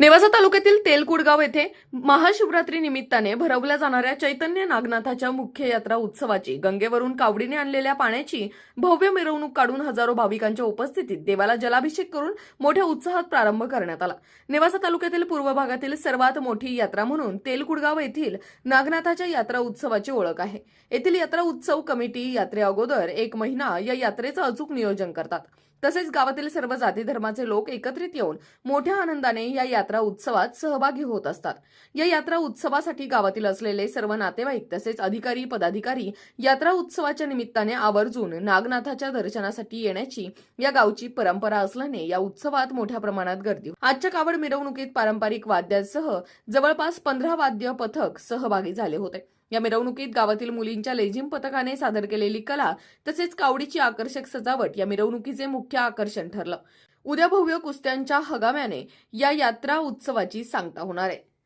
नेवासा तालुक्यातील तेलकुडगाव येथे महाशिवरात्री निमित्ताने भरवल्या जाणाऱ्या चैतन्य नागनाथाच्या मुख्य यात्रा उत्सवाची गंगेवरून कावडीने आणलेल्या पाण्याची भव्य मिरवणूक काढून हजारो भाविकांच्या उपस्थितीत देवाला जलाभिषेक करून मोठ्या उत्साहात प्रारंभ करण्यात आला. नेवासा तालुक्यातील पूर्व भागातील सर्वात मोठी यात्रा म्हणून तेलकुडगाव येथील नागनाथाच्या यात्रा उत्सवाची ओळख आहे. येथील यात्रा उत्सव कमिटी यात्रे अगोदर एक महिना या यात्रेचं अचूक नियोजन करतात. तसेच गावातील सर्व जाती धर्माचे लोक एकत्रित येऊन मोठ्या आनंदाने या यात्रा उत्सवात सहभागी होत असतात. या यात्रा उत्सवासाठी गावातील असलेले सर्व नातेवाईक तसेच अधिकारी पदाधिकारी यात्रा उत्सवाच्या निमित्ताने आवर्जून नागनाथाच्या दर्शनासाठी येण्याची या गावची परंपरा असल्याने या उत्सवात मोठ्या प्रमाणात गर्दी आजच्या कावड मिरवणुकीत पारंपरिक वाद्यांसह जवळपास पंधरा वाद्य पथक सहभागी झाले होते. या मिरवणुकीत गावातील मुलींच्या लेझिम पथकाने सादर केलेली कला तसेच कावडीची आकर्षक सजावट या मिरवणुकीचे मुख्य आकर्षण ठरलं. उद्या भव्य कुस्त्यांच्या हगाम्याने या यात्रा उत्सवाची सांगता होणार आहे.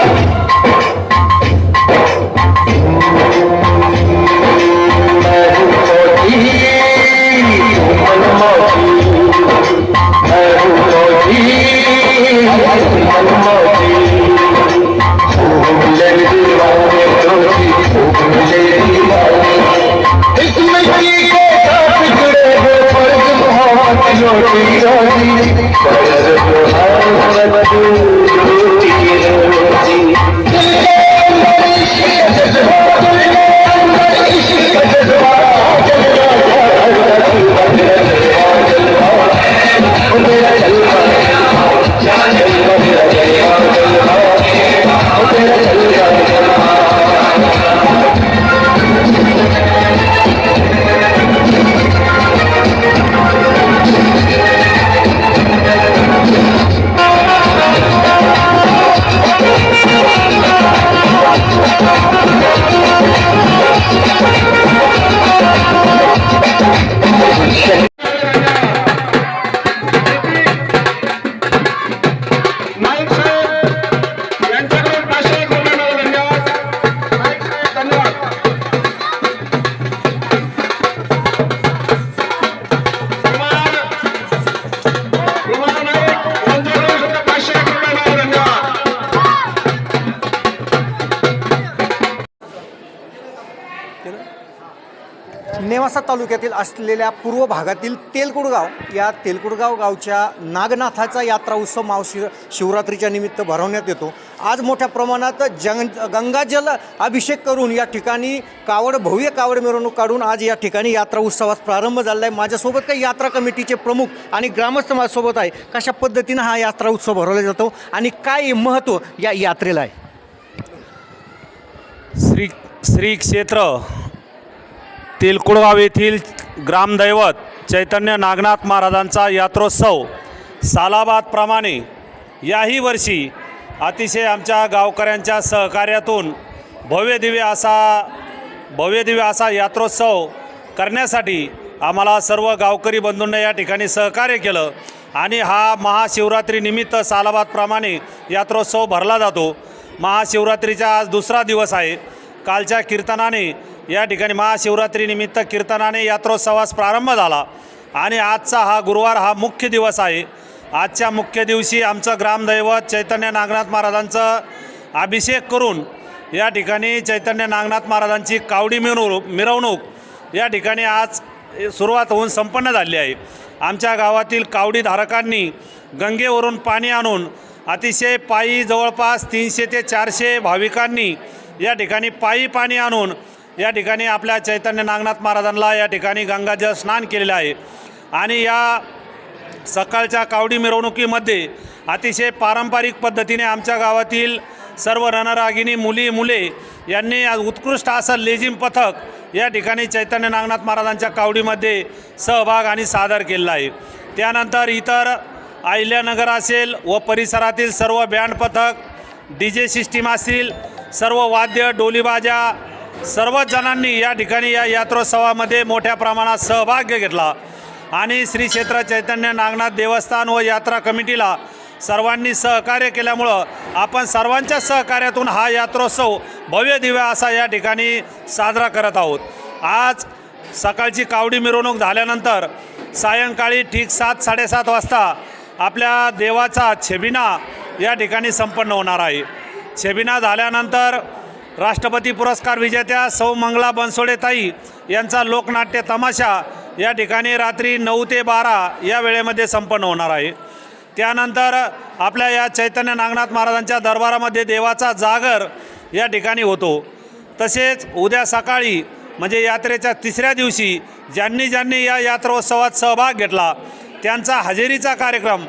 नाईक नेवासा तालुक्यातील असलेल्या पूर्व भागातील तेलकुडगाव या तेलकुडगाव गावच्या नागनाथाचा यात्रा उत्सव मावशी शिवरात्रीच्या निमित्त भरवण्यात येतो. आज मोठ्या प्रमाणात जंग गंगाजल अभिषेक करून या ठिकाणी कावड भव्य कावड मिरवणूक काढून आज या ठिकाणी यात्रा उत्सवास प्रारंभ झालेला आहे माझ्यासोबत काही यात्रा कमिटीचे प्रमुख आणि ग्रामस्थ माझ्यासोबत आहे. कशा पद्धतीनं हा यात्रा उत्सव भरवला जातो आणि काय महत्त्व या यात्रेला आहे? श्री श्री क्षेत्र तेलकुळगाव येथील ग्रामदैवत चैतन्य नागनाथ महाराजांचा यात्रोत्सव सालाबादप्रमाणे याही वर्षी अतिशय आमच्या गावकऱ्यांच्या सहकार्यातून भव्यदिव्य असा भव्यदिव्य असा यात्रोत्सव करण्यासाठी आम्हाला सर्व गावकरी बंधूंना या ठिकाणी सहकार्य केलं आणि हा महाशिवरात्रीनिमित्त सालाबादप्रमाणे यात्रोत्सव भरला जातो. महाशिवरात्रीचा आज दुसरा दिवस आहे. कालच्या कीर्तनाने या ठिकाणी महाशिवरात्रीनिमित्त कीर्तनाने यात्रोत्सवास प्रारंभ झाला. आणि आजचा हा गुरुवार हा मुख्य दिवस आहे. आजच्या मुख्य दिवशी आमचं ग्रामदैवत चैतन्य नागनाथ महाराजांचं अभिषेक करून या ठिकाणी चैतन्य नागनाथ महाराजांची कावडी मिरवणूक मिरवणूक या ठिकाणी आज सुरुवात होऊन संपन्न झाली आहे. आमच्या गावातील कावडी धारकांनी गंगेवरून पाणी आणून अतिशय पायी जवळपास तीनशे ते चारशे भाविकांनी या ठिकाणी पायी पाणी आणून या ठिकाणी आपल्या चैतन्य नागनाथ महाराजांना या ठिकाणी गंगाजल स्नान केलेलं आहे. आणि या सकाळच्या कावडी मिरवणुकीमध्ये अतिशय पारंपरिक पद्धतीने आमच्या गावातील सर्व रणरागिनी मुली मुले यांनी उत्कृष्ट असं लेझिम पथक या ठिकाणी चैतन्य नागनाथ महाराजांच्या कावडीमध्ये सहभाग आणि सादर केलेला आहे. त्यानंतर इतर अहिल्यानगर असेल व परिसरातील सर्व बँड पथक डी जे सिस्टीम असतील सर्व वाद्य डोलीबाजा सर्वच जणांनी या ठिकाणी या यात्रोत्सवामध्ये मोठ्या प्रमाणात सहभाग घेतला. आणि श्री क्षेत्र चैतन्य नागनाथ देवस्थान व यात्रा कमिटीला सर्वांनी सहकार्य केल्यामुळं आपण सर्वांच्या सहकार्यातून हा यात्रोत्सव भव्य दिव्या असा या ठिकाणी साजरा करत आहोत. आज सकाळची कावडी मिरवणूक झाल्यानंतर सायंकाळी ठीक सात साडेसात वाजता आपल्या देवाचा छेबिना या ठिकाणी संपन्न होणार आहे. छेबिना झाल्यानंतर राष्ट्रपती पुरस्कार विजेत्या सौ मंगला बनसोडेताई यांचा लोकनाट्य तमाशा या ठिकाणी रात्री नऊ ते बारा या वेळेमध्ये संपन्न होणार आहे. त्यानंतर आपल्या या चैतन्य नागनाथ महाराजांच्या दरबारामध्ये देवाचा जागर या ठिकाणी होतो. तसेच उद्या सकाळी म्हणजे यात्रेच्या तिसऱ्या दिवशी ज्यांनी ज्यांनी या यात्रोत्सवात सहभाग घेतला त्यांचा हजेरीचा कार्यक्रम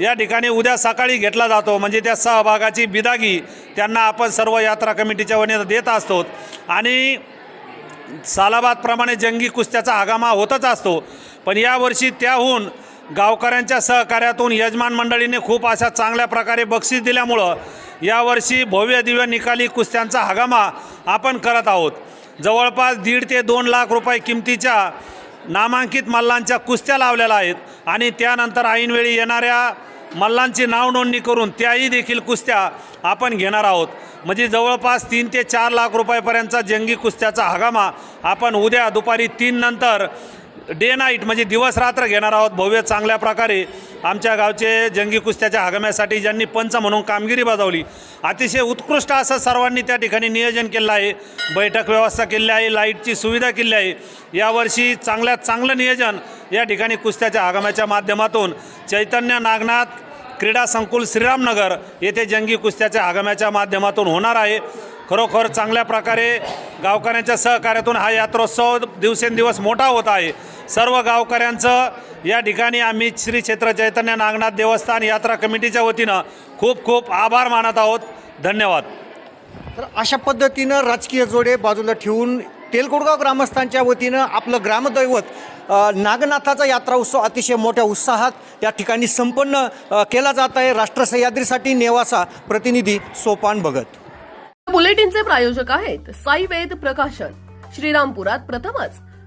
या ठिकाणी उद्या सकाळी घेतला जातो. म्हणजे त्या सहभागाची बिदागी त्यांना आपण सर्व यात्रा कमिटीच्या वतीनं देत असतो. आणि सालाबादप्रमाणे जंगी कुस्त्याचा हगामा होतच असतो. पण यावर्षी त्याहून गावकऱ्यांच्या सहकार्यातून यजमान मंडळीने खूप अशा चांगल्या प्रकारे बक्षीस दिल्यामुळं यावर्षी भव्य दिव्य निकाली कुस्त्यांचा हगामा आपण करत आहोत. जवळपास दीड ते दोन लाख रुपये किमतीच्या नामांकित मल्लांच्या कुस्त्या लावलेल्या आहेत आणि त्यानंतर ऐनवेळी येणाऱ्या मल्लांची नाव नोंदणी करून त्याही देखील कुस्त्या आपण घेणार आहोत. म्हणजे जवळपास तीन ते चार लाख रुपयापर्यंतचा जंगी कुस्त्याचा हगामा आपण उद्या दुपारी तीन नंतर डे नाईट म्हणजे दिवस रात्र घेणार आहोत. भव्य चांगल्या प्रकारे आमच्या गावचे जंगी कुस्त्याच्या आगम्यासाठी ज्यांनी पंच म्हणून कामगिरी बजावली. अतिशय उत्कृष्ट असं सर्वांनी त्या ठिकाणी नियोजन केलं आहे. बैठक व्यवस्था केली आहे लाईटची सुविधा केली आहे. यावर्षी चांगल्यात चांगलं नियोजन या ठिकाणी कुस्त्याच्या आगम्याच्या माध्यमातून चैतन्य नागनाथ क्रीडा संकुल श्रीरामनगर येथे जंगी कुस्त्याच्या आगम्याच्या माध्यमातून होणार आहे. खरोखर चांगल्या प्रकारे गावकऱ्यांच्या सहकार्यातून हा यात्रोत्सव दिवसेंदिवस मोठा होत आहे. सर्व गावकऱ्यांचं या ठिकाणी आम्ही श्री क्षेत्र चैतन्य नागनाथ देवस्थान यात्रा कमिटीच्या वतीनं खूप खूप आभार मानत आहोत. धन्यवाद. तर अशा पद्धतीनं राजकीय जोडे बाजूला ठेवून तेलकोडगाव ग्रामस्थांच्या वतीनं आपलं ग्रामदैवत नागनाथाचा यात्रा उत्सव अतिशय मोठ्या उत्साहात या ठिकाणी संपन्न केला जात आहे. राष्ट्र सह्याद्रीसाठी नेवासा प्रतिनिधी सोपान भगत. बुलेटिनचे प्रायोजक आहेत साई वेद प्रकाशन. श्रीरामपुरात प्रथमच